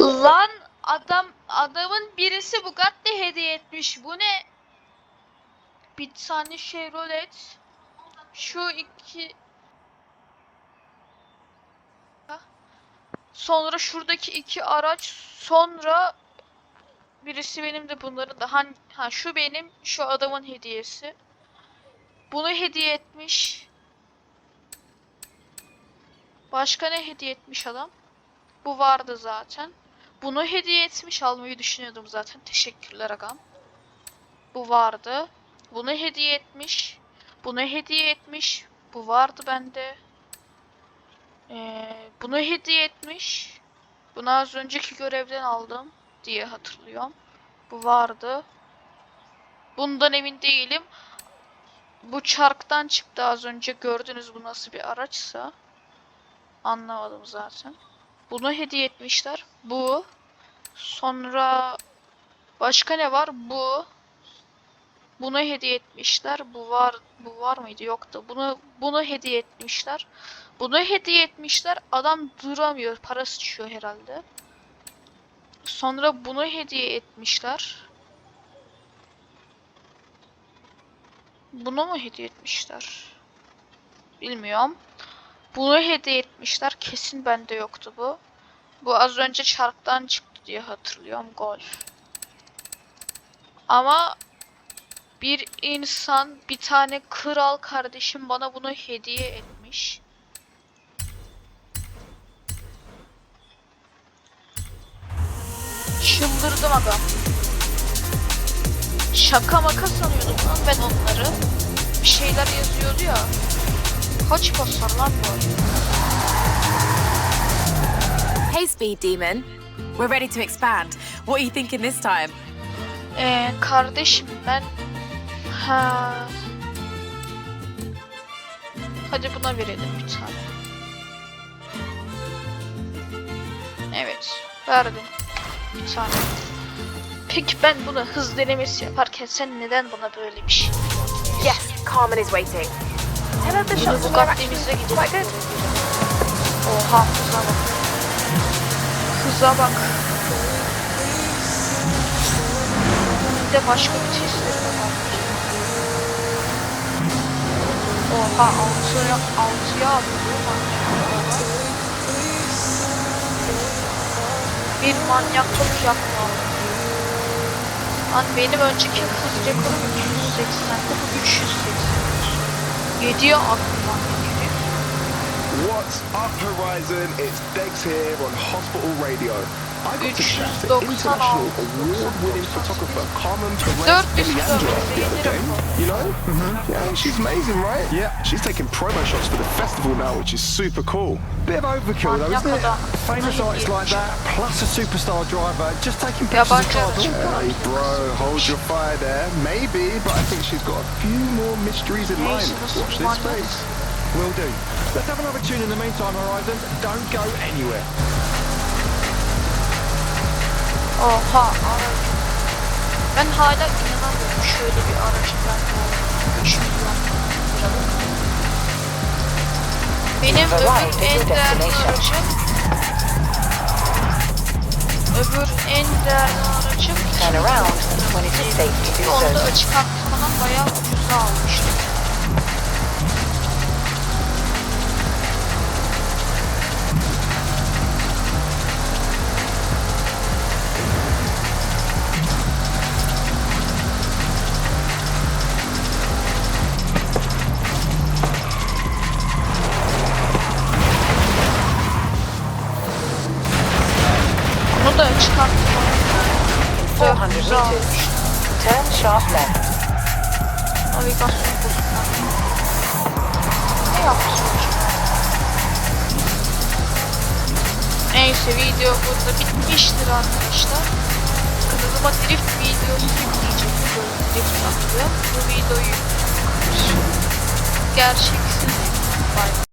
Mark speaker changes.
Speaker 1: Lan adam adamın birisi Bugatti hediye etmiş. Bu ne? Bir tane Chevrolet. Şu iki Sonra şuradaki iki araç. Sonra birisi benim de bunların da. Han, ha şu benim, şu adamın hediyesi. Bunu hediye etmiş. Başka ne hediye etmiş adam? Bu vardı zaten. Bunu hediye etmiş almayı düşünüyordum zaten. Teşekkürler agam. Bu vardı. Bunu hediye etmiş. Bunu hediye etmiş. Bu vardı bende. Ee, bunu hediye etmiş. Bunu az önceki görevden aldım diye hatırlıyorum. Bu vardı. Bundan emin değilim. Bu çarktan çıktı az önce. Gördünüz bu nasıl bir araçsa. Anlamadım zaten. Bunu hediye etmişler. Bu. Sonra başka ne var? Bu. Bunu hediye etmişler. Bu var. Bu var mıydı? Yoktu. Bunu bunu hediye etmişler. Bunu hediye etmişler. Adam duramıyor. Para sıçıyor herhalde. Sonra bunu hediye etmişler. Bunu mu hediye etmişler? Bilmiyorum. Bunu hediye etmişler. Kesin bende yoktu bu. Bu az önce çarktan çıktı diye hatırlıyorum. Golf. Ama bir insan, bir tane kral kardeşim bana bunu hediye etmiş. Çıldırdım adam. Şaka maka sanıyordum lan ben onları. Bir şeyler yazıyordu ya. Kaç basar lan bu?
Speaker 2: Hey, Speed Demon. We're ready to expand. What are you thinking this time?
Speaker 1: Ee, kardeşim ben... Ha... Hadi buna verelim bir tane. Evet, verdim. Bir tane. Peki ben buna hız denemesi yaparken sen neden bana böyle bir şey
Speaker 2: Yes, Carmen is waiting. Tell her the
Speaker 1: Şimdi
Speaker 2: shots
Speaker 1: bu
Speaker 2: were
Speaker 1: Bugatti'mize
Speaker 2: good.
Speaker 1: Oha hıza bak. Hıza bak. Bir de başka bir testleri de var. Oha altıya altıya atlıyor manyak. Bir manyaklık yapma. Lan benim önceki hız rekorum 280'di bu 380. 7'ye attım lan.
Speaker 3: What's up, Horizon? It's Dex here on Hospital Radio. I got to chat to
Speaker 1: 396,
Speaker 3: international award-winning photographer Carmen Perez
Speaker 1: 400
Speaker 3: Eliandro the other day.
Speaker 1: kilometre
Speaker 3: You know? Yeah, she's amazing, right? Yeah. She's taking promo shots for the festival now, which is super cool.
Speaker 4: Bit of overkill though, isn't it? Famous artists like that, plus a superstar driver, just taking pictures of cars.
Speaker 3: Hey, bro, hold your fire there. Maybe, but I think she's got a few more mysteries in mind. Watch this space.
Speaker 4: Will do. Let's have another tune in the meantime, Horizon. Don't go anywhere.
Speaker 1: Oha araç. Ben hala inanamıyorum şöyle bir aracın bende olduğunu. 3 milyon liralık. Benim öbür en değerli aracım öbür en değerli aracım
Speaker 5: Turn around when it is safe to do
Speaker 1: Onu da
Speaker 5: so.
Speaker 1: açık arttırmadan bayağı ucuza almıştım. Onu da açık arttırmadan
Speaker 5: 400
Speaker 1: ucuza almıştım.
Speaker 5: meters. Turn sharp left.
Speaker 1: Ne yaptı çocuk? Neyse video burada bitmiştir arkadaşlar. Kanalıma drift videosu yükleyeceğim. Böyle drift yaptım. Bu videoyu gerçeksiz. Bye.